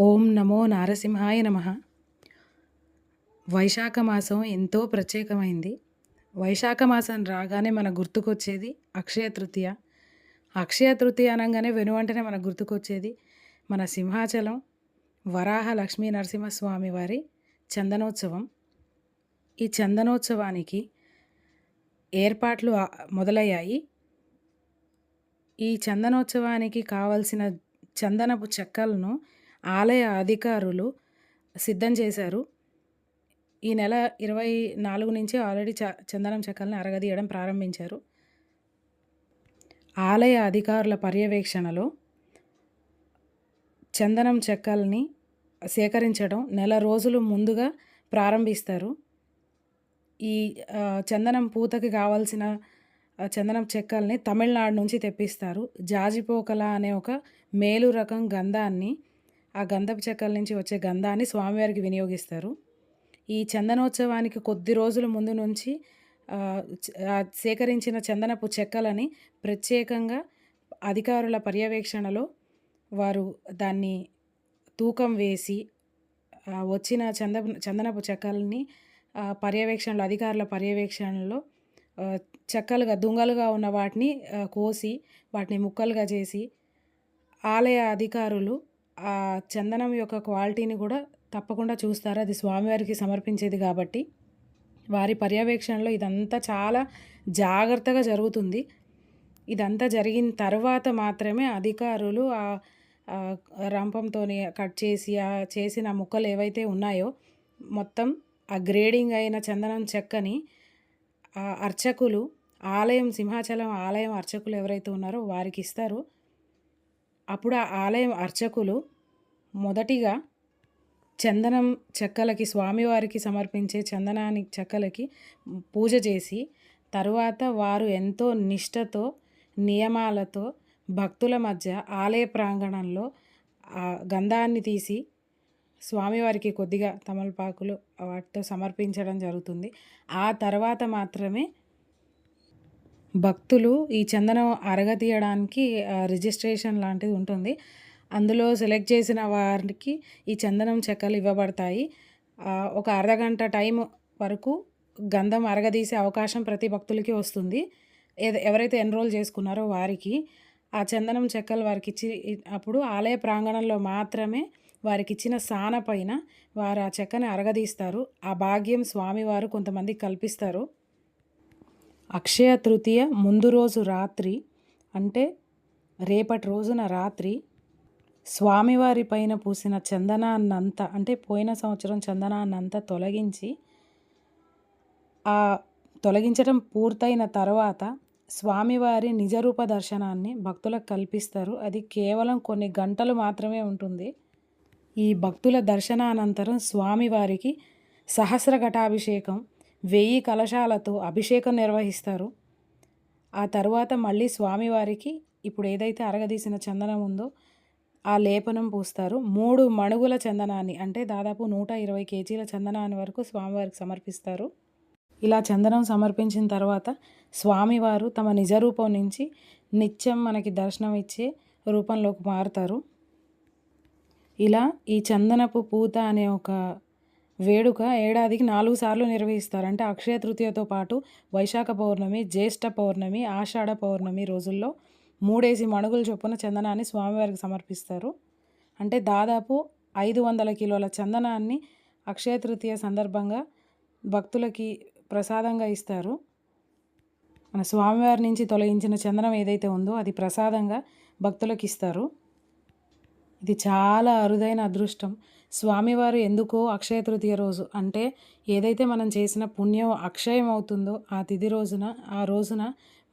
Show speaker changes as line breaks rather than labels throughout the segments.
ఓం నమో నారసింహాయ నమ. వైశాఖ మాసం ఎంతో ప్రత్యేకమైంది. వైశాఖ మాసం రాగానే మన గుర్తుకొచ్చేది అక్షయ తృతీయ. అక్షయ తృతీయ అనగానే వెనువంటనే మన గుర్తుకొచ్చేది మన సింహాచలం వరాహ లక్ష్మీ నరసింహస్వామి వారి చందనోత్సవం. ఈ చందనోత్సవానికి ఏర్పాట్లు మొదలయ్యాయి. ఈ చందనోత్సవానికి కావలసిన చందనపు చెక్కలను ఆలయ అధికారులు సిద్ధం చేశారు. ఈ నెల ఇరవై నాలుగు నుంచి ఆల్రెడీ చ చందనం చెక్కల్ని అరగదీయడం ప్రారంభించారు. ఆలయ అధికారుల పర్యవేక్షణలో చందనం చెక్కల్ని సేకరించడం నెల రోజులు ముందుగా ప్రారంభిస్తారు. ఈ చందనం పూతకి కావాల్సిన చందనం చెక్కల్ని తమిళనాడు నుంచి తెప్పిస్తారు. జాజిపోకల అనే ఒక మేలు రకం గంధాన్ని ఆ గంధపు చెక్కల నుంచి వచ్చే గంధాన్ని స్వామివారికి వినియోగిస్తారు. ఈ చందనోత్సవానికి కొద్ది రోజుల ముందు నుంచి సేకరించిన చందనపు చెక్కలని ప్రత్యేకంగా అధికారుల పర్యవేక్షణలో వారు దాన్ని తూకం వేసి వచ్చిన చంద చందనపు చెక్కల్ని పర్యవేక్షణలో అధికారుల పర్యవేక్షణలో చెక్కలుగా దుంగలుగా ఉన్న వాటిని కోసి వాటిని ముక్కలుగా చేసి ఆలయ అధికారులు ఆ చందనం యొక్క క్వాలిటీని కూడా తప్పకుండా చూస్తారు. అది స్వామివారికి సమర్పించేది కాబట్టి వారి పర్యవేక్షణలో ఇదంతా చాలా జాగ్రత్తగా జరుగుతుంది. ఇదంతా జరిగిన తర్వాత మాత్రమే అధికారులు ఆ రంపంతో కట్ చేసి ఆ చేసిన ముక్కలు ఏవైతే ఉన్నాయో మొత్తం ఆ గ్రేడింగ్ అయిన చందనం చెక్కని ఆ అర్చకులు ఆలయం సింహాచలం ఆలయం అర్చకులు ఎవరైతే ఉన్నారో వారికి ఇస్తారు. అప్పుడు ఆ ఆలయం అర్చకులు మొదటిగా చందనం చెక్కలకి స్వామివారికి సమర్పించే చందనానికి చెక్కలకి పూజ చేసి తరువాత వారు ఎంతో నిష్టతో నియమాలతో భక్తుల మధ్య ఆలయ ప్రాంగణంలో ఆ గంధాన్ని తీసి స్వామివారికి కొద్దిగా తమలపాకులు వాటితో సమర్పించడం జరుగుతుంది. ఆ తర్వాత మాత్రమే భక్తులు ఈ చందనం అరగతీయడానికి రిజిస్ట్రేషన్ లాంటిది ఉంటుంది. అందులో సెలెక్ట్ చేసిన వారికి ఈ చందనం చెక్కలు ఇవ్వబడతాయి. ఒక అర్ధగంట టైం వరకు గంధం అరగదీసే అవకాశం ప్రతి భక్తులకి వస్తుంది. ఎవరైతే ఎన్రోల్ చేసుకున్నారో వారికి ఆ చందనం చెక్కలు వారికి ఇచ్చి అప్పుడు ఆలయ ప్రాంగణంలో మాత్రమే వారికి ఇచ్చిన సాన పైన వారు ఆ చెక్కని అరగదీస్తారు. ఆ భాగ్యం స్వామివారు కొంతమంది కల్పిస్తారు. అక్షయ తృతీయ ముందు రోజు రాత్రి అంటే రేపటి రోజున రాత్రి స్వామివారి పైన పూసిన చందనాన్నంతా అంటే పోయిన సంవత్సరం చందనాన్నంతా తొలగించి ఆ తొలగించడం పూర్తయిన తర్వాత స్వామివారి నిజరూప దర్శనాన్ని భక్తులకు కల్పిస్తారు. అది కేవలం కొన్ని గంటలు మాత్రమే ఉంటుంది. ఈ భక్తుల దర్శనానంతరం స్వామివారికి సహస్ర ఘటాభిషేకం వెయ్యి కలశాలతో అభిషేకం నిర్వహిస్తారు. ఆ తర్వాత మళ్ళీ స్వామివారికి ఇప్పుడు ఏదైతే అరగదీసిన చందనం ఉందో ఆ లేపనం పూస్తారు. మూడు మణుగుల చందనాన్ని అంటే దాదాపు నూట ఇరవై కేజీల చందనాన్ని వరకు స్వామివారికి సమర్పిస్తారు. ఇలా చందనం సమర్పించిన తర్వాత స్వామివారు తమ నిజ రూపం నుంచి నిత్యం మనకి దర్శనం ఇచ్చే రూపంలోకి మారుతారు. ఇలా ఈ చందనపు పూత అనే ఒక వేడుక ఏడాదికి నాలుగు సార్లు నిర్వహిస్తారు. అంటే అక్షయ తృతీయతో పాటు వైశాఖ పౌర్ణమి జ్యేష్ఠ పౌర్ణమి ఆషాఢ పౌర్ణమి రోజుల్లో మూడేసి మణుగుల చొప్పున చందనాన్ని స్వామివారికి సమర్పిస్తారు. అంటే దాదాపు ఐదు వందల కిలోల చందనాన్ని అక్షయ తృతీయ సందర్భంగా భక్తులకి ప్రసాదంగా ఇస్తారు. మన స్వామివారి నుంచి తొలగించిన చందనం ఏదైతే ఉందో అది ప్రసాదంగా భక్తులకు ఇస్తారు. ఇది చాలా అరుదైన అదృష్టం. స్వామివారు ఎందుకో అక్షయ తృతీయ రోజు అంటే ఏదైతే మనం చేసిన పుణ్యం అక్షయం అవుతుందో ఆ తిథి రోజున ఆ రోజున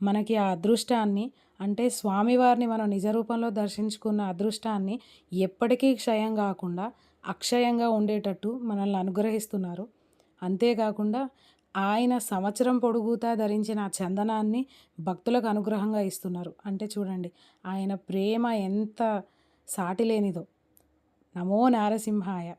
మనకి ఆ అదృష్టాన్ని అంటే స్వామివారిని మనం నిజ రూపంలో దర్శించుకున్న అదృష్టాన్ని ఎప్పటికీ క్షయం కాకుండా అక్షయంగా ఉండేటట్టు మనల్ని అనుగ్రహిస్తున్నారు. అంతేకాకుండా ఆయన సంవత్సరం పొడుగుతా ధరించిన ఆ చందనాన్ని భక్తులకు అనుగ్రహంగా ఇస్తున్నారు. అంటే చూడండి ఆయన ప్రేమ ఎంత సాటిలేనిదో. నమో నారసింహాయ.